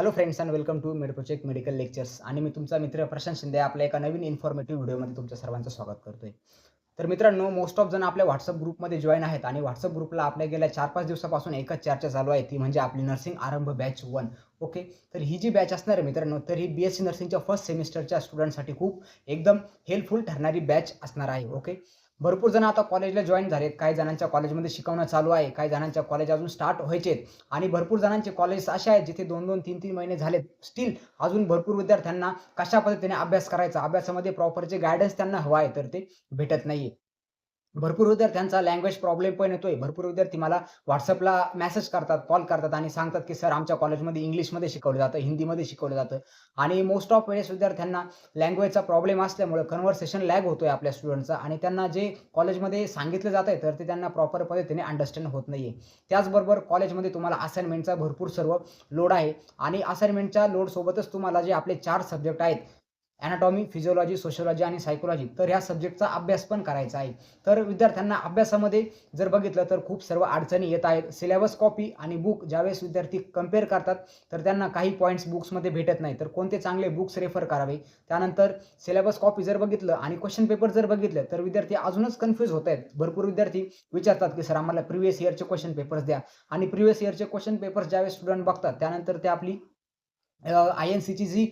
Hello friends and welcome to med project medical lectures आणि मी तुमचा मित्र प्रशांत शिंदे आपल्या एका नवीन इन्फॉर्मेटिव्ह व्हिडिओमध्ये तुमच्या सर्वांचं स्वागत करतोय. तर मित्रांनो मोस्ट ऑफ जण आपल्या व्हॉट्सअप ग्रुपमध्ये जॉईन आहेत आणि व्हॉट्सअप ग्रुपला आपल्या गेल्या चार पाच दिवसापासून एकच चर्चा चालू आहे ती म्हणजे आपली nursing Aarambh batch one okay तर ही जी बॅच असणार आहे मित्रांनो तर ही बी एस सी नर्सिंगच्या फर्स्ट सेमिस्टरच्या स्टुडंटसाठी खूप एकदम हेल्पफुल ठरणारी बॅच असणार आहे. ओके भरपूर जण आता कॉलेजला जॉईन झालेत. काही जणांच्या कॉलेजमध्ये शिकवणं चालू आहे. काही जणांच्या कॉलेज अजून स्टार्ट व्हायचे आहेत आणि भरपूर जणांचे कॉलेज असे आहेत जिथे दोन दोन तीन तीन महिने झालेत. स्टील अजून भरपूर विद्यार्थ्यांना कशा पद्धतीने अभ्यास करायचा? अभ्यासामध्ये प्रॉपर जे गायडन्स त्यांना हवा आहे तर ते भेटत नाहीये. भरपूर विद्यार्थ्यांचा लँग्वेज प्रॉब्लेम पण येतोय. भरपूर विद्यार्थी मला व्हॉट्सअपला मेसेज करतात कॉल करतात आणि सांगतात की सर आमच्या कॉलेजमध्ये इंग्लिशमध्ये शिकवलं जातं हिंदीमध्ये शिकवलं जातं. आणि मोस्ट ऑफ वेळेस विद्यार्थ्यांना लँग्वेजचा प्रॉब्लेम असल्यामुळे कन्व्हर्सेशन लॅग होतोय आपल्या स्टुडंटचा आणि त्यांना जे कॉलेजमध्ये सांगितलं जात आहे तर ते त्यांना प्रॉपर पद्धतीने अंडरस्टँड होत नाहीये. त्याचबरोबर कॉलेजमध्ये तुम्हाला असाइनमेंटचा भरपूर सर्व लोड आहे. आणि असाइनमेंटच्या लोडसोबतच तुम्हाला जे आपले चार सब्जेक्ट आहेत ॲनाटॉमी फिजिओलॉजी सोशोलॉजी आणि सायकोलॉजी तर ह्या सब्जेक्टचा अभ्यास पण करायचा आहे. तर विद्यार्थ्यांना अभ्यासामध्ये जर बघितलं तर खूप सर्व अडचणी येत आहेत. सिलेबस कॉपी आणि बुक ज्यावेळेस विद्यार्थी कंपेअर करतात तर त्यांना काही पॉईंट्स बुक्समध्ये भेटत नाही. तर कोणते चांगले बुक्स रेफर करावे? त्यानंतर सिलेबस कॉपी जर बघितलं आणि क्वेश्चन पेपर जर बघितलं तर विद्यार्थी अजूनच कन्फ्यूज होत आहेत. भरपूर विद्यार्थी विचारतात की सर आम्हाला प्रिव्हियस इयरचे क्वेश्चन पेपर्स द्या. आणि प्रिव्हियस इयरचे क्वेश्चन पेपर्स ज्यावेळेस स्टुडंट बघतात त्यानंतर ते आपली आय एन सीची जी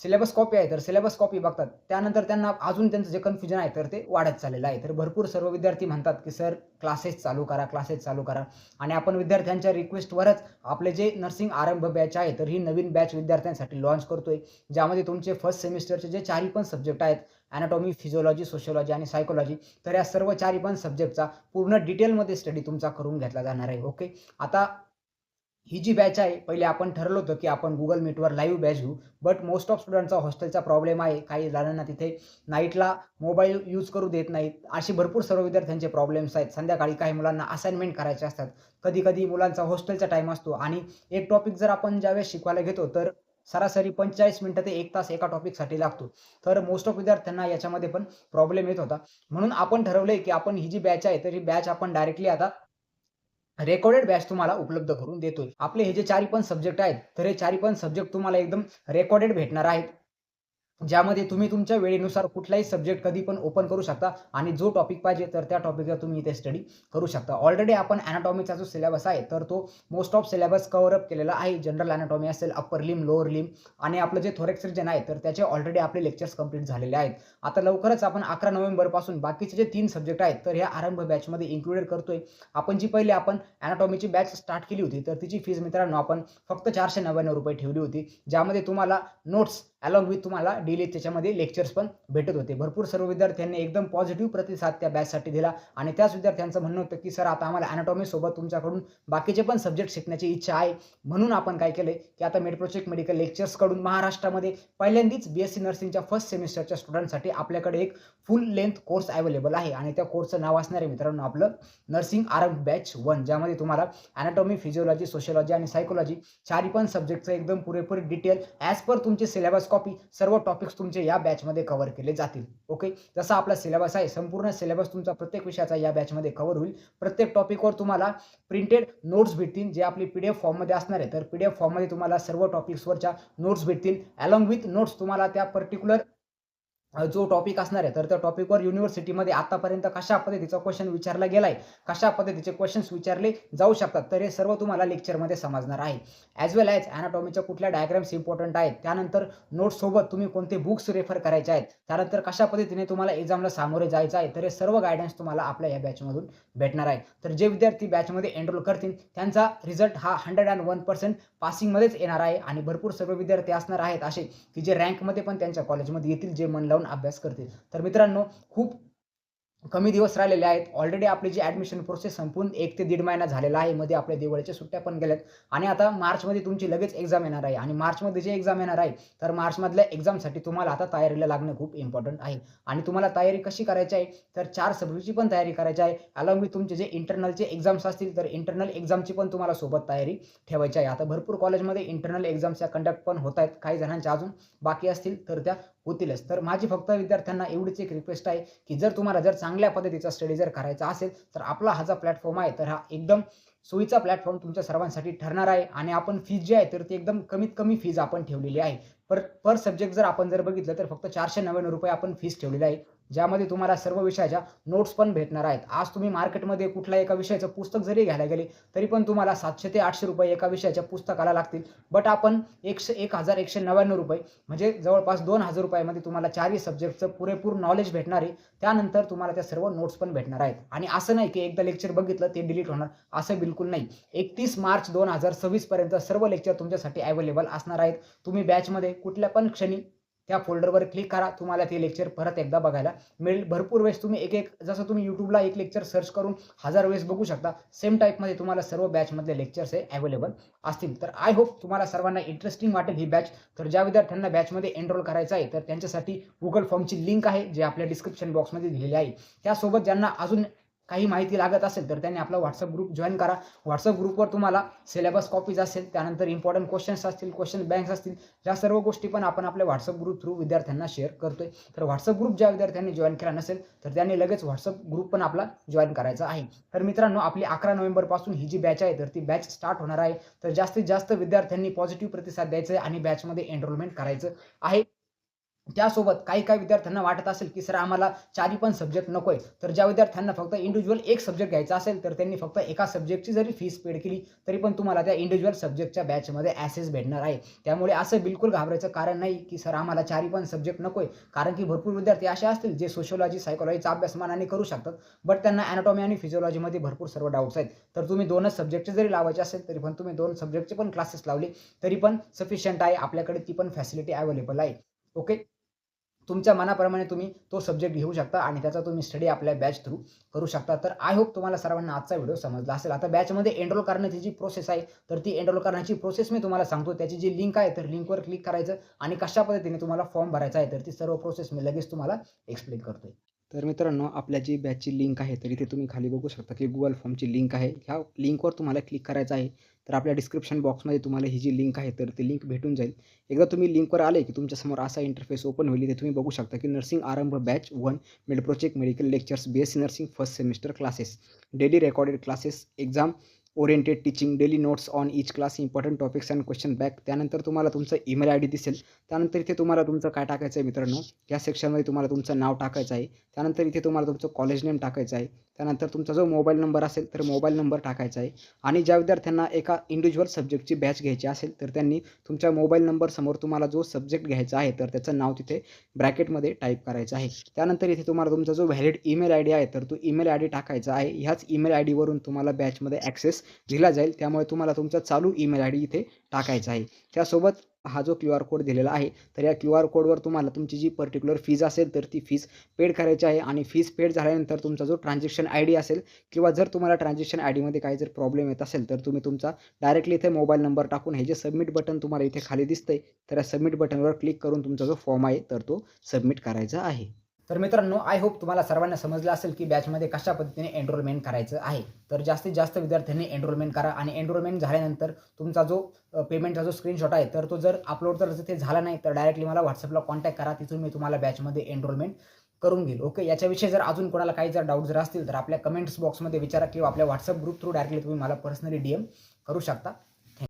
सिलेबस कॉपी आहे तर सिलेबस कॉपी बघतात. त्यानंतर त्यांना अजून त्यांचं जे कन्फ्युजन आहे तर ते वाढत चाललेलं आहे. तर भरपूर सर्व विद्यार्थी म्हणतात की सर क्लासेस चालू करा क्लासेस चालू करा. आणि आपण विद्यार्थ्यांच्या रिक्वेस्टवरच आपले जे नर्सिंग आरंभ बॅच आहे तर ही नवीन बॅच विद्यार्थ्यांसाठी लॉन्च करतोय. ज्यामध्ये तुमचे फर्स्ट सेमिस्टरचे जे चारही पण सब्जेक्ट आहेत ॲनाटॉमी फिजिओलॉजी सोशिओलॉजी आणि सायकोलॉजी तर या सर्व चारही पण सब्जेक्टचा पूर्ण डिटेलमध्ये स्टडी तुमचा करून घेतला जाणार आहे ओके आता ही जी बॅच आहे पहिले आपण ठरलो होतं की आपण गुगल मीटवर लाईव्ह बॅच घेऊ बट मोस्ट ऑफ स्टुडंटचा हॉस्टेलचा प्रॉब्लेम आहे. काही जणांना तिथे नाईटला मोबाईल यूज करू देत नाहीत. असे भरपूर सर्व विद्यार्थ्यांचे प्रॉब्लेम्स आहेत. संध्याकाळी काही मुलांना असाइनमेंट करायचे असतात. कधी कधी मुलांचा हॉस्टेलचा टाईम असतो. आणि एक टॉपिक जर आपण ज्यावेळेस शिकवायला घेतो तर सरासरी पंचेचाळीस मिनटं ते एक तास एका टॉपिकसाठी लागतो. तर मोस्ट ऑफ विद्यार्थ्यांना याच्यामध्ये पण प्रॉब्लेम येत होता. म्हणून आपण ठरवले की आपण ही जी बॅच आहे तर ही बॅच आपण डायरेक्टली आता रेकॉर्डेड बॅच तुम्हाला उपलब्ध करून देतोय. आपले हे जे चारी पण सब्जेक्ट आहेत तर हे चारी पण सब्जेक्ट तुम्हाला एकदम रेकॉर्डेड भेटणार आहेत. ज्यामध्ये तुम्ही तुमच्या वेळेनुसार कुठलाही सब्जेक्ट कधी पण ओपन करू शकता आणि जो टॉपिक पाहिजे तर त्या टॉपिकवर तुम्ही इथे स्टडी करू शकता. ऑलरेडी आपण अॅनाटॉमीचा जो सिलेबस आहे तर तो मोस्ट ऑफ सिलेबस कव्हरअप केलेला आहे. जनरल अॅनाटॉमी असेल अप्पर लिम लोअर लिम आणि आपलं जे थोरेक्स रिजन आहे तर त्याचे ऑलरेडी आपले लेक्चर्स कंप्लीट झालेले आहेत. आता लवकरच आपण अकरा नोव्हेंबरपासून बाकीचे जे तीन सब्जेक्ट आहेत तर ह्या आरंभ बॅचमध्ये इन्क्लुडेड करतोय. आपण जी पहिले आपण अॅनाटॉमीची बॅच स्टार्ट केली होती तर तिची फीज मित्रांनो आपण फक्त चारशे नव्याण्णव रुपये ठेवली होती. ज्यामध्ये तुम्हाला नोट्स अलॉंग विथ तुम्हाला डेली त्याच्यामध्ये लेक्चर्स पण भेटत होते. भरपूर सर्व विद्यार्थ्यांनी एकदम पॉझिटिव्ह प्रतिसाद त्या बॅचसाठी दिला. आणि त्याच विद्यार्थ्यांचं म्हणणं होतं की सर आता आम्हाला अॅनाटॉमी सोबत तुमच्याकडून बाकीचे पण सब्जेक्ट शिकण्याची इच्छा आहे. म्हणून आपण काय केलंय की आता मेडप्रोजेक्ट मेडिकल लेक्चर्सकडून महाराष्ट्रामध्ये पहिल्यांदाच बी एस सी नर्सिंगच्या फर्स्ट सेमिस्टरच्या स्टुडंटसाठी आपल्याकडे एक फुल लेंथ कोर्स अवेलेबल आहे. आणि त्या कोर्सचं नाव असणार आहे मित्रांनो आपलं नर्सिंग आरंभ बॅच वन ज्यामध्ये तुम्हाला अॅनाटॉमी फिजिओलॉजी सोशियोलॉजी आणि सायकोलॉजी चारी पण सब्जेक्टचं एकदम पुरेपूर डिटेल ॲज पर तुमचे सिलेबस कॉपी सर्व टॉपिक्स तुमचे या बॅचमध्ये कव्हर केले जातील. ओके जसा आपला सिलेबस आहे संपूर्ण सिलेबस तुमचा प्रत्येक विषयाचा या बॅचमध्ये कव्हर होईल. प्रत्येक टॉपिकवर तुम्हाला प्रिंटेड नोट्स भेटतील जे आपली पी डी एफ फॉर्ममध्ये असणार आहे. तर पी डी एफ फॉर्ममध्ये तुम्हाला सर्व टॉपिक्सवरच्या नोट्स भेटतील. अलॉंग विथ नोट्स तुम्हाला त्या पर्टिक्युलर जो टॉपिक असणार आहे तर त्या टॉपिकवर युनिव्हर्सिटीमध्ये आतापर्यंत कशा पद्धतीचा क्वेश्चन विचारला गेलाय कशा पद्धतीचे क्वेश्चन्स विचारले जाऊ शकतात तर हे सर्व तुम्हाला लेक्चरमध्ये समजणार आहे. ॲज वेल ॲज ॲनाटॉमीच्या कुठल्या डायग्राम्स इम्पॉर्टंट आहेत त्यानंतर नोट्ससोबत तुम्ही कोणते बुक्स रेफर करायचे आहेत त्यानंतर कशा पद्धतीने तुम्हाला एक्झामला सामोरे जायचं आहे तर हे सर्व गायडन्स तुम्हाला आपल्या या बॅचमधून भेटणार आहे. तर जे विद्यार्थी बॅचमध्ये एनरोल करतील त्यांचा रिझल्ट हा हंड्रेड अँड वन पर्सेंट पासिंगमध्येच येणार आहे आणि भरपूर सर्व विद्यार्थी असणार आहेत असे की जे रँकमध्ये पण त्यांच्या कॉलेजमध्ये येतील जे मन लावून अभ्यास करतील. तर मित्रांनो खूप कमी दिवस राहिलेले आहेत. ऑलरेडी आपली जी ॲडमिशन प्रोसेस संपून एक ते दीड महिना झालेला आहे. मध्ये आपल्या दिवाळीच्या सुट्ट्या पण गेल्यात. आणि आता मार्चमध्ये तुमची लगेच एक्झाम येणार आहे. आणि मार्चमध्ये जे एक्झाम येणार आहे तर मार्चमधल्या एक्झामसाठी तुम्हाला आता तयारीला लागणं खूप इम्पॉर्टंट आहे. आणि तुम्हाला तयारी कशी करायची आहे तर चार सब्जेक्टची पण तयारी करायची आहे. अलॉंग विथ तुमचे जे इंटरनलचे एक्झाम्स असतील तर इंटरनल एक्झामची पण तुम्हाला सोबत तयारी ठेवायची आहे. आता भरपूर कॉलेजमध्ये इंटरनल एक्झाम्स या कंडक्ट पण होत आहेत. काही जणांच्या अजून बाकी असतील तर त्या होतीलच. तर माझी फक्त विद्यार्थ्यांना एवढीच एक रिक्वेस्ट आहे की जर तुम्हाला जर चांगलं चांगल्या पद्धतीचा स्टडी जर करायचा असेल तर आपला हा जो प्लॅटफॉर्म आहे तर हा एकदम सोयीचा प्लॅटफॉर्म तुमच्या सर्वांसाठी ठरणार आहे. आणि आपण फीज जी आहे तर ती एकदम कमीत कमी फीज आपण ठेवलेली आहे. पर पर सब्जेक्ट जर आपण जर बघितलं तर फक्त चारशे नव्याण्णव रुपये आपण फीज ठेवलेली आहे. ज्यामध्ये तुम्हाला सर्व विषयाच्या नोट्स पण भेटणार आहेत. आज तुम्ही मार्केटमध्ये कुठल्या एका विषयाचं पुस्तक जरी घ्यायला गेले तरी पण तुम्हाला सातशे ते आठशे रुपये एका विषयाच्या पुस्तकाला लागतील. बट आपण एकशे एक हजार एकशे नव्याण्णव रुपये म्हणजे जवळपास दोन हजार रुपयामध्ये तुम्हाला चारही सब्जेक्टचं पुरेपूर नॉलेज भेटणार आहे. त्यानंतर तुम्हाला त्या सर्व नोट्स पण भेटणार आहेत. आणि असं नाही की एकदा लेक्चर बघितलं ते डिलीट होणार. असं बिलकुल नाही. एकतीस मार्च दोन हजार सव्वीसपर्यंत सर्व लेक्चर तुमच्यासाठी अवेलेबल असणार आहेत. तुम्ही बॅचमध्ये कुठल्या पण क्षणी त्या फोल्डरवर क्लिक करा. तुम्हाला ते लेक्चर परत एकदा बघायला मिळेल. भरपूर वेळेस तुम्ही एक एक जसं तुम्ही यूट्यूबला एक लेक्चर सर्च करून हजार वेळेस बघू शकता. सेम टाईपमध्ये तुम्हाला सर्व बॅचमधले लेक्चर्स हे अवेलेबल असतील. तर आय होप तुम्हाला सर्वांना इंटरेस्टिंग वाटेल ही बॅच तर ज्या विद्यार्थ्यांना बॅचमध्ये एनरोल करायचं आहे तर त्यांच्यासाठी गुगल फॉर्मची लिंक आहे जे आपल्या डिस्क्रिप्शन बॉक्समध्ये दिलेली आहे. त्यासोबत ज्यांना अजून काही माहिती लागत असेल तर त्यांनी आपला व्हॉट्सअप ग्रुप जॉईन करा. व्हॉट्सअप ग्रुपवर तुम्हाला सिलेबस कॉपीज असेल त्यानंतर इम्पॉर्टंट क्वेश्चन्स असतील क्वेश्चन बँक्स असतील या सर्व गोष्टी पण आपण आपल्या व्हॉट्सअप ग्रुप थ्रू विद्यार्थ्यांना शेअर करतोय. तर व्हॉट्सअप ग्रुप ज्या विद्यार्थ्यांनी जॉईन केला नसेल तर त्यांनी लगेच व्हॉट्सअप ग्रुप पण आपला जॉईन करायचा आहे. तर मित्रांनो आपली अकरा नोव्हेंबरपासून ही जी बॅच आहे तर ती बॅच स्टार्ट होणार आहे. तर जास्तीत जास्त विद्यार्थ्यांनी पॉझिटिव्ह प्रतिसाद द्यायचा आहे आणि बॅचमध्ये एनरोलमेंट करायचं आहे. त्यासोबत काही काही विद्यार्थ्यांना वाटत असेल की सर आम्हाला चारी पण सब्जेक्ट नको आहे तर ज्या विद्यार्थ्यांना फक्त इंडिव्हिज्युअल एक सब्जेक्ट घ्यायचा असेल तर त्यांनी फक्त एका सब्जेक्टची जरी फीस पेड केली तरी पण तुम्हाला त्या इंडिव्हिज्युअल सब्जेक्टच्या बॅचमध्ये ॲसेस भेटणार आहे. त्यामुळे असं बिलकुल घाबरायचं कारण नाही की सर आम्हाला चारी पण सब्जेक्ट नको आहे कारण की भरपूर विद्यार्थी असे असतील जे सोशोलॉजी सायकोलॉजीचा अभ्यास मनाने करू शकतात बट त्यांना ॲनाटॉमी आणि फिजिओलॉजीमध्ये भरपूर सर्व डाऊट्स आहेत. तर तुम्ही दोनच सब्जेक्टचे जरी लावायचे असेल तरी पण तुम्ही दोन सब्जेक्टचे पण क्लासेस लावले तरी पण सफिशियंट आहे. आपल्याकडे ती पण फॅसिलिटी अवेलेबल आहे. ओके तुमच्या मनाप्रमाणे तुम्ही तो सब्जेक्ट घेऊ शकता आणि त्याचा तुम्ही स्टडी आपल्या बॅच थ्रू करू शकता. तर आय होप तुम्हाला सर्वांना आजचा व्हिडिओ समजला असेल. आता बॅचमध्ये एनरोल करण्याची जी प्रोसेस आहे तर ती एनरोल करण्याची प्रोसेस मी तुम्हाला सांगतो. त्याची जी लिंक आहे तर लिंकवर क्लिक करायचं आणि कशा पद्धतीने तुम्हाला फॉर्म भरायचा आहे तर ती सर्व प्रोसेस मी लगेच तुम्हाला एक्सप्लेन करतोय. तर मित्रांनो आपल्या जी बॅचची लिंक आहे तर इथे तुम्ही खाली बघू शकता की गुगल फॉर्मची लिंक आहे. ह्या लिंकवर तुम्हाला क्लिक करायचं आहे. तर आपल्या डिस्क्रिप्शन बॉक्समध्ये तुम्हाला ही जी लिंक आहे तर ती लिंक भेटून जाईल. एकदा तुम्ही लिंकवर आले की तुमच्यासमोर असा इंटरफेस ओपन होईल. इथे तुम्ही बघू शकता की nursing Aarambh batch one med project medical lectures B S C nursing first semester classes daily recorded classes exam oriented teaching daily notes on each class important topics and question bank त्यानंतर तुम्हाला तुमचं email I D दिसेल. त्यानंतर इथे तुम्हाला तुमचं काय टाकायचं आहे मित्रांनो? या सेक्शनमध्ये तुम्हाला तुमचं नाव टाकायचं आहे. त्यानंतर इथे तुम्हाला तुमचं कॉलेज नेम टाकायचं आहे. त्यानंतर तुमचा जो मोबाईल नंबर असेल तर मोबाईल नंबर टाकायचा आहे. आणि ज्या विद्यार्थ्यांना एका इंडिव्हिज्युअल सब्जेक्टची बॅच घ्यायची असेल तर त्यांनी तुमच्या मोबाईल नंबरसमोर तुम्हाला जो सब्जेक्ट घ्यायचा आहे तर त्याचं नाव तिथे ब्रॅकेटमध्ये टाईप करायचं आहे. त्यानंतर इथे तुम्हाला तुमचा जो व्हॅलिड ईमेल आय डी आहे तर तो ईमेल आय डी टाकायचा आहे. ह्याच ईमेल आय डीवरून तुम्हाला बॅचमध्ये ॲक्सेस दिला जाईल. त्यामुळे तुम्हाला तुमचा चालू ईमेल आय डी इथे टाकायचा आहे. त्यासोबत हा जो क्यू आर कोड दिलेला आहे तर या क्यू आर कोडवर तुम्हाला तुमची जी पर्टिक्युलर फीज असेल तर ती फीज पेड करायची आहे. आणि फीज पेड झाल्यानंतर तुमचा जो ट्रान्झॅक्शन आय डी असेल किंवा जर तुम्हाला ट्रान्झॅक्शन आय डीमध्ये काही जर प्रॉब्लेम येत असेल तर तुम्ही तुमचा डायरेक्टली इथे मोबाईल नंबर टाकून हे जे सबमिट बटन तुम्हाला इथे खाली दिसतंय तर या सबमिट बटनवर क्लिक करून तुमचा जो फॉर्म आहे तर तो सबमिट करायचा आहे. तर मित्रांनो आय होप तुम्हाला सर्वांना समजलं असेल की बॅचमध्ये कशा पद्धतीने एनरोलमेंट करायचं आहे. तर जास्तीत जास्त विद्यार्थ्यांनी एनरोलमेंट करा आणि एनरोलमेंट झाल्यानंतर तुमचा जो पेमेंटचा जो स्क्रीनशॉट आहे तर तो जर अपलोड जर ते झाला नाही तर डायरेक्टली मला व्हॉट्सअपला कॉन्टॅक्ट करा तिथून मी तुम्हाला बॅचमध्ये एनरोलमेंट करून घेईल. ओके याच्याविषयी जर अजून कोणाला काही जर डाऊट जर असतील तर आपल्या कमेंट्स बॉक्समध्ये विचारा किंवा आपल्या व्हॉट्सअप ग्रुप थ्रू डायरेक्टली तुम्ही मला पर्सनली डी एम करू शकता.